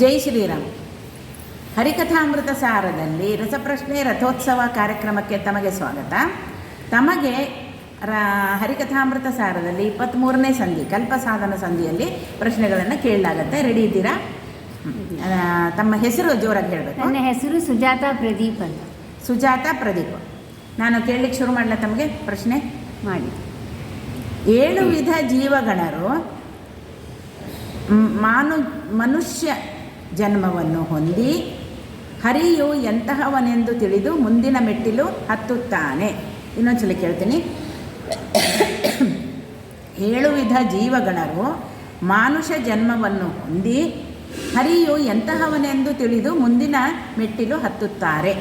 ಜೈ ಶ್ರೀರಾಮ್. ಹರಿಕಥಾಮೃತ ಸಾರದಲ್ಲಿ ರಸಪ್ರಶ್ನೆ ರಥೋತ್ಸವ ಕಾರ್ಯಕ್ರಮಕ್ಕೆ ತಮಗೆ ಸ್ವಾಗತ. ತಮಗೆ ರ ಹರಿಕಥಾಮೃತ ಸಾರದಲ್ಲಿ ಇಪ್ಪತ್ತ್ಮೂರನೇ ಸಂಧಿ ಕಲ್ಪಸಾಧನ ಸಂಧಿಯಲ್ಲಿ ಪ್ರಶ್ನೆಗಳನ್ನು ಕೇಳಲಾಗತ್ತೆ. ರೆಡಿ ಇದ್ದೀರಾ? ತಮ್ಮ ಹೆಸರು ಜೋರಾಗಿ ಹೇಳಬೇಕು. ನನ್ನ ಹೆಸರು ಸುಜಾತ ಪ್ರದೀಪ್ ಅಂತ. ಸುಜಾತ ಪ್ರದೀಪ್. ನಾನು ಕೇಳಲಿಕ್ಕೆ ಶುರು ಮಾಡಲ ತಮಗೆ? ಪ್ರಶ್ನೆ? ಮಾಡಿ. ಏಳು ವಿಧ ಜೀವಗಣರು ಮಾನು ಮನುಷ್ಯ ಜನ್ಮವನ್ನು ಹೊಂದಿ ಹರಿಯು ಎಂತಹವನೆಂದು ತಿಳಿದು ಮುಂದಿನ ಮೆಟ್ಟಿಲು ಹತ್ತುತ್ತಾನೆ. ಇನ್ನೊಂದ್ಸಲ ಕೇಳ್ತೀನಿ. ಏಳು ವಿಧ ಜೀವಗಣರು ಮಾನುಷ ಜನ್ಮವನ್ನು ಹೊಂದಿ ಹರಿಯು ಎಂತಹವನೆಂದು ತಿಳಿದು ಮುಂದಿನ ಮೆಟ್ಟಿಲು ಹತ್ತುತ್ತಾರೆ.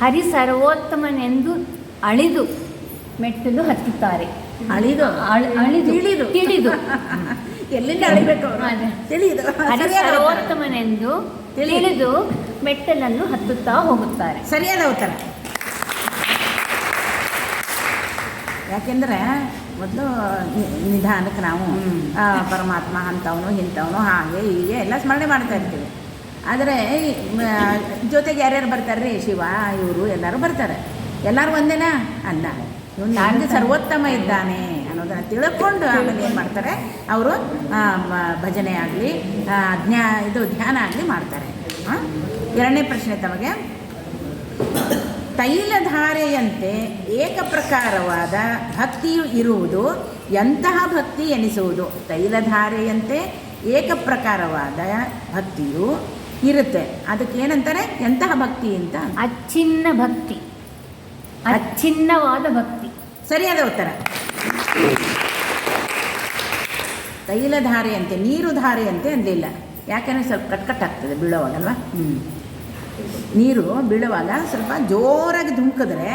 ಹರಿ ಸರ್ವೋತ್ತಮನೆಂದು ಅಳಿದು ಮೆಟ್ಟಿಲು ಹತ್ತುತ್ತಾರೆ. ಅಳಿದು. ಅಳ್- ಅಳಿದು ತಿಳಿದು. ತಿಳಿದು. ಎಲ್ಲಿಂದ ಅಳಿಬೇಕು. ಸರ್ವೋತ್ತಮನೆಂದು ತಿಳಿದು. ಮೆಟ್ಟಲನ್ನು ಹತ್ತುತ್ತಾ ಹೋಗುತ್ತಾರೆ. ಸರಿಯಾದ ಉತ್ತರ. ಯಾಕೆಂದ್ರೆ ಮೊದಲು ನಿಧಾನಕ್ಕೆ ನಾವು ಪರಮಾತ್ಮ ಅಂಥವನು ಇಂಥವನು ಹಾಗೆ ಹೀಗೆ ಎಲ್ಲ ಸ್ಮರಣೆ ಮಾಡ್ತಾ ಇರ್ತೀವಿ. ಆದರೆ ಜೊತೆಗೆ ಯಾರ್ಯಾರು ಬರ್ತಾರೆ ರೀ ಶಿವ ಇವರು ಎಲ್ಲರೂ ಬರ್ತಾರೆ. ಎಲ್ಲರೂ ಒಂದೇನಾ? ಅಲ್ಲ ಇವನು ನಾನು ಸರ್ವೋತ್ತಮ ಇದ್ದಾನೆ. ಅನ್ನೋದನ್ನು ತಿಳ್ಕೊಂಡು ಆಮೇಲೆ ಏನು ಮಾಡ್ತಾರೆ? ಅವರು ಭಜನೆ ಆಗಲಿ ಜ್ಞಾ ಇದು ಧ್ಯಾನ ಆಗಲಿ ಮಾಡ್ತಾರೆ. ಎರಡನೇ ಪ್ರಶ್ನೆ ತಮಗೆ. ತೈಲಧಾರೆಯಂತೆ ಏಕಪ್ರಕಾರವಾದ ಭಕ್ತಿಯು ಇರುವುದು ಎಂತಹ ಭಕ್ತಿ ಎನಿಸುವುದು? ತೈಲಧಾರೆಯಂತೆ ಏಕಪ್ರಕಾರವಾದ ಭಕ್ತಿಯು ಇರುತ್ತೆ. ಅದಕ್ಕೆ ಏನಂತಾರೆ ಎಂತಹ ಭಕ್ತಿ ಅಂತ ಅಚ್ಚಿನ್ನ ಭಕ್ತಿ. ಅಚ್ಚಿನ್ನವಾದ ಭಕ್ತಿ. ಸರಿಯಾದ ಉತ್ತರ. ತೈಲಧಾರೆಯಂತೆ ನೀರು ಧಾರೆಯಂತೆ ಅಂದಿಲ್ಲ ಯಾಕೆಂದರೆ ಸ್ವಲ್ಪ ಕಟ್ ಕಟ್ ಹ್ಞೂ ಬೀಳೋವಾಗಲ್ವಾ ನೀರು ಬೀಳುವಾಗ ಸ್ವಲ್ಪ ಜೋರಾಗಿ ಧುಮುಕಿದ್ರೆ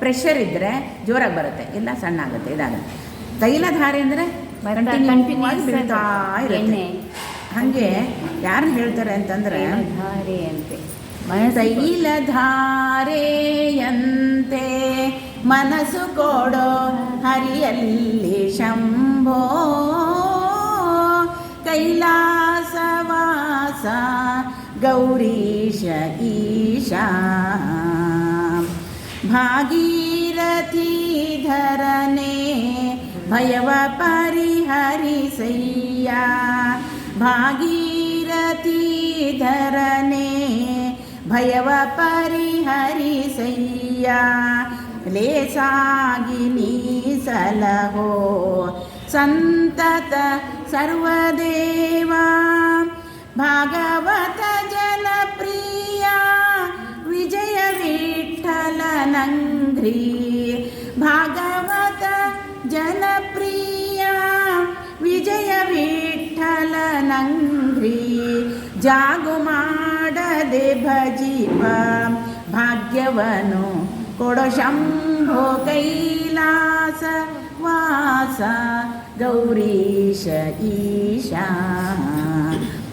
ಪ್ರೆಷರ್ ಇದ್ದರೆ ಜೋರಾಗಿ ಬರುತ್ತೆ. ಇಲ್ಲ ಸಣ್ಣ ಆಗುತ್ತೆ ಇದಾಗುತ್ತೆ. ತೈಲಧಾರೆ ಅಂದರೆ ಬರ್ತಾ ಕಂಟಿನ್ಯೂ ಬೀಳ್ತಾ ಇರುತ್ತೆ. ಹಾಗೆ ಯಾರು ಹೇಳ್ತಾರೆ ಅಂತಂದರೆ ಧಾರೆಯಂತೆ ಮನಸ್ಸು ತೈಲಧಾರೆಯಂತೆ ಮನಸ್ಸು ಕೊಡೋ ಹರಿಯಲ್ಲಿ ಶಂಭೋ ಕೈಲಾಸವಾಸ ಗೌರೀಶ ಈಶಾ ಭಾಗೀರಥಿ ಧರನೆ ಭಯವ ಪರಿಹರಿಸಯ್ಯ ಭಾಗೀರಥಿ ಧರನೆ ಭಯವ ಪರಿಹರಿಸಯ್ಯ लेसागिनी सलहो सन्तत सर्वदेवा भागवतजनप्रिया विजयविठ्ठलनङ्घ्री भागवत जनप्रिया विजयविठ्ठलनङ्घ्री जागुमाडदे भजिप भाग्यवनो ಕೊಡೋ ಶಂಭೋ ಕೈಲಾಸ ವಾಸ ಗೌರೀಶ ಈಶಾ.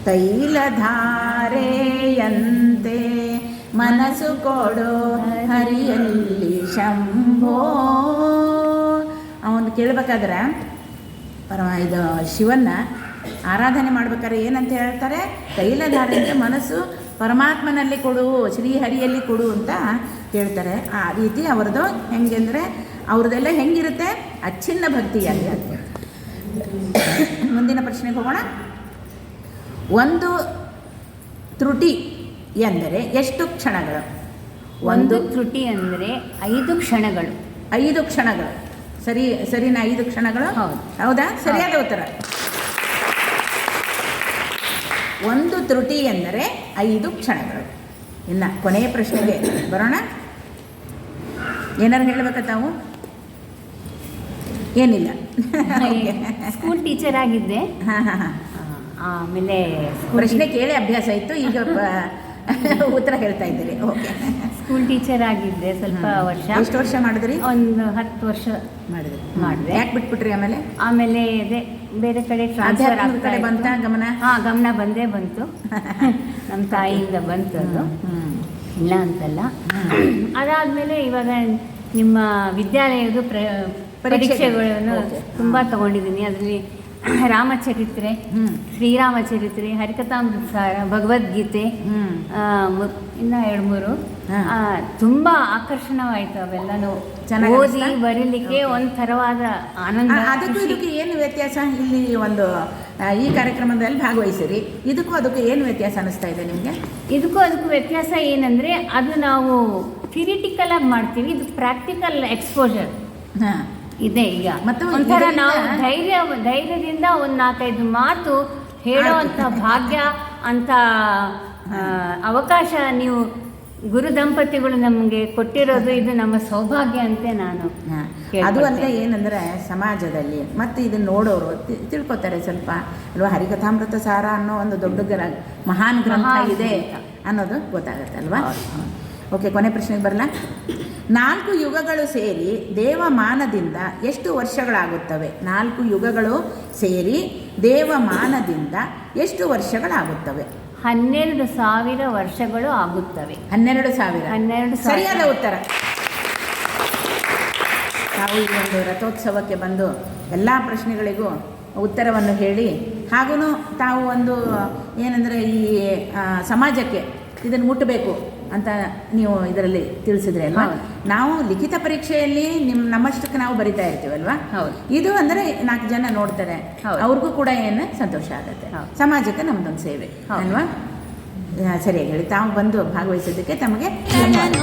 ತೈಲಧಾರೆಯಂತೆ ಮನಸ್ಸು ಕೊಡೋ ಹರಿಯಲ್ಲಿ ಶಂಭೋ. ಅವನು ಕೇಳ್ಬೇಕಾದ್ರೆ ಪರಮ ಇದು ಶಿವನ್ನ ಆರಾಧನೆ ಮಾಡ್ಬೇಕಾದ್ರೆ ಏನಂತ ಹೇಳ್ತಾರೆ? ತೈಲಧಾರೆಯಂತೆ ಮನಸ್ಸು ಪರಮಾತ್ಮನಲ್ಲಿ ಕೊಡು, ಶ್ರೀಹರಿಯಲ್ಲಿ ಕೊಡು ಅಂತ ಹೇಳ್ತಾರೆ ಆ ರೀತಿ ಅವ್ರದ್ದು ಹೆಂಗೆ ಅಂದರೆ ಅವ್ರದ್ದೆಲ್ಲ ಹೆಂಗಿರುತ್ತೆ? ಅಚ್ಛಿನ್ನ ಭಕ್ತಿಯಾಗಿ ಅಂತ. ಮುಂದಿನ ಪ್ರಶ್ನೆಗೆ ಹೋಗೋಣ. ಒಂದು ತ್ರುಟಿ ಎಂದರೆ ಎಷ್ಟು ಕ್ಷಣಗಳು? ಒಂದು ತ್ರುಟಿ ಅಂದರೆ ಐದು ಕ್ಷಣಗಳು. ಐದು ಕ್ಷಣಗಳು. ಸರಿ ಸರಿನ ಐದು ಕ್ಷಣಗಳು? ಹೌದು. ಹೌದಾ? ಸರಿಯಾದ ಉತ್ತರ. ಒಂದು ತ್ರುಟಿ ಎಂದರೆ ಐದು ಕ್ಷಣಗಳು. ಇನ್ನು ಕೊನೆಯ ಪ್ರಶ್ನೆಗೆ ಬರೋಣ. ಏನಾರು ಹೇಳಬೇಕಾ ತಾವು? ಏನಿಲ್ಲ. ಸ್ಕೂಲ್ ಟೀಚರ್ ಆಗಿದ್ದೆ. ಆಮೇಲೆ ಪ್ರಶ್ನೆ ಕೇಳಿ ಅಭ್ಯಾಸ ಇತ್ತು ಈಗ ಉತ್ತರ ಹೇಳ್ತಾ ಇದ್ದೀರಿ. ಓಕೆ ಸ್ಕೂಲ್ ಟೀಚರ್ ಆಗಿದ್ದೆ ಸ್ವಲ್ಪ ವರ್ಷ. ಎಷ್ಟು ವರ್ಷ ಮಾಡಿದ್ರಿ? ಒಂದು ಹತ್ತು ವರ್ಷ ಮಾಡಿದ್ರಿ. ಮಾಡಿದೆ. ಯಾಕೆ ಬಿಟ್ಬಿಟ್ರಿ ಆಮೇಲೆ? ಆಮೇಲೆ ಅದೇ ಬೇರೆ ಕಡೆ ಟ್ರಾನ್ಸ್ಫರ್ ಕಡೆ. ಬಂತಾ ಗಮನ? ಹಾಂ ಗಮನ ಬಂದೇ ಬಂತು. ನಮ್ಮ ತಾಯಿಯಿಂದ ಬಂತು ಅದು. ಇಲ್ಲ ಅಂತಲ್ಲ ಅದಾದ್ಮೇಲೆ ಇವಾಗ ನಿಮ್ಮ ವಿದ್ಯಾಲಯದ ಪ್ರ ಪರೀಕ್ಷೆಗಳು. ಪರೀಕ್ಷೆಗಳನ್ನು. ತುಂಬ ತಗೊಂಡಿದ್ದೀನಿ ಅದರಲ್ಲಿ ರಾಮಚರಿತ್ರೆ ಶ್ರೀರಾಮಚರಿತ್ರೆ ಶ್ರೀರಾಮ ಚರಿತ್ರೆ ಹರಿಕಥಾಮೃತ ಸಾರ ಭಗವದ್ಗೀತೆ ಇನ್ನ ಎರಡು ಮೂರು. ತುಂಬಾ ಆಕರ್ಷಣವಾಯ್ತು ಅವೆಲ್ಲಾನು. ಚೆನ್ನಾಗ್ ಓದಿ? ಬರೀಲಿಕ್ಕೆ. ಒಂಥರವಾದ ಆನಂದ ಅದಕ್ಕೂ. ಇದಕ್ಕೆ ಏನು ವ್ಯತ್ಯಾಸ? ಇಲ್ಲಿ ಒಂದು ಈ ಕಾರ್ಯಕ್ರಮದಲ್ಲಿ ಭಾಗವಹಿಸಿರಿ. ಇದಕ್ಕೂ ಅದಕ್ಕೂ ಏನು ವ್ಯತ್ಯಾಸ ಅನಿಸ್ತಾ ಇದೆ ನಿಮಗೆ? ಇದಕ್ಕೂ ಅದಕ್ಕೂ ವ್ಯತ್ಯಾಸ ಏನಂದ್ರೆ ಅದು ನಾವು ಥಿರಿಟಿಕಲ್ ಆಗಿ ಮಾಡ್ತೀವಿ. ಇದು ಪ್ರಾಕ್ಟಿಕಲ್ ಎಕ್ಸ್ಪೋಜರ್ ಹಾಂ. ಇದೆ ಈಗ. ಮತ್ತು ಒಂಥರ ನಾವು ಧೈರ್ಯ ಧೈರ್ಯದಿಂದ ಒಂದು ನಾಲ್ಕೈದು ಮಾತು ಹೇಳೋವಂಥ ಭಾಗ್ಯ ಅಂತ ಅವಕಾಶ ನೀವು ಗುರು ದಂಪತಿಗಳು ನಮಗೆ ಕೊಟ್ಟಿರೋದು ಇದು ನಮ್ಮ ಸೌಭಾಗ್ಯ ಅಂತ ನಾನು ಅದು ಅಂದರೆ ಏನಂದ್ರೆ ಸಮಾಜದಲ್ಲಿ ಮತ್ತೆ ಇದನ್ನ ನೋಡೋರು ತಿಳ್ಕೊತಾರೆ ಸ್ವಲ್ಪ. ಅಲ್ವಾ ಹರಿಕಥಾಮೃತ ಸಾರ ಅನ್ನೋ ಒಂದು ದೊಡ್ಡ ಗ್ರ ಮಹಾನ್ ಗ್ರಂಥ ಇದೆ ಅನ್ನೋದು ಗೊತ್ತಾಗುತ್ತೆ ಅಲ್ವಾ? ಓಕೆ ಕೊನೆ ಪ್ರಶ್ನೆಗೆ ಬರಲ್ಲ ನಾಲ್ಕು ಯುಗಗಳು ಸೇರಿ ದೇವಮಾನದಿಂದ ಎಷ್ಟು ವರ್ಷಗಳಾಗುತ್ತವೆ? ನಾಲ್ಕು ಯುಗಗಳು ಸೇರಿ ದೇವಮಾನದಿಂದ ಎಷ್ಟು ವರ್ಷಗಳಾಗುತ್ತವೆ? ಹನ್ನೆರಡು ಸಾವಿರ ವರ್ಷಗಳು ಆಗುತ್ತವೆ. ಹನ್ನೆರಡು ಸಾವಿರ. ಹನ್ನೆರಡು. ಸರಿಯಾದ ಉತ್ತರ. ತಾವು ಈ ಒಂದು ರಥೋತ್ಸವಕ್ಕೆ ಬಂದು ಎಲ್ಲ ಪ್ರಶ್ನೆಗಳಿಗೂ ಉತ್ತರವನ್ನು ಹೇಳಿ ಹಾಗೂ ತಾವು ಒಂದು ಏನಂದರೆ ಈ ಸಮಾಜಕ್ಕೆ ಇದನ್ನು ಮುಟ್ಟಬೇಕು. ಅಂತ ನೀವು ಇದರಲ್ಲಿ ತಿಳಿಸಿದ್ರೆ ಅಲ್ವಾ? ನಾವು ಲಿಖಿತ ಪರೀಕ್ಷೆಯಲ್ಲಿ ನಿಮ್ಮ ನಮ್ಮಷ್ಟಕ್ಕೆ ನಾವು ಬರಿತಾ ಇರ್ತೀವಲ್ವಾ ಇದು ಅಂದ್ರೆ ನಾಲ್ಕು ಜನ ನೋಡ್ತಾರೆ. ಅವ್ರಿಗೂ ಕೂಡ ಏನು ಸಂತೋಷ ಆಗುತ್ತೆ. ಸಮಾಜಕ್ಕೆ ನಮ್ದೊಂದು ಸೇವೆ ಅಲ್ವಾ? ಸರಿಯಾಗಿ ಹೇಳಿ. ತಾವು ಬಂದು ಭಾಗವಹಿಸೋದಕ್ಕೆ ತಮಗೆ ಧನ್ಯವಾದ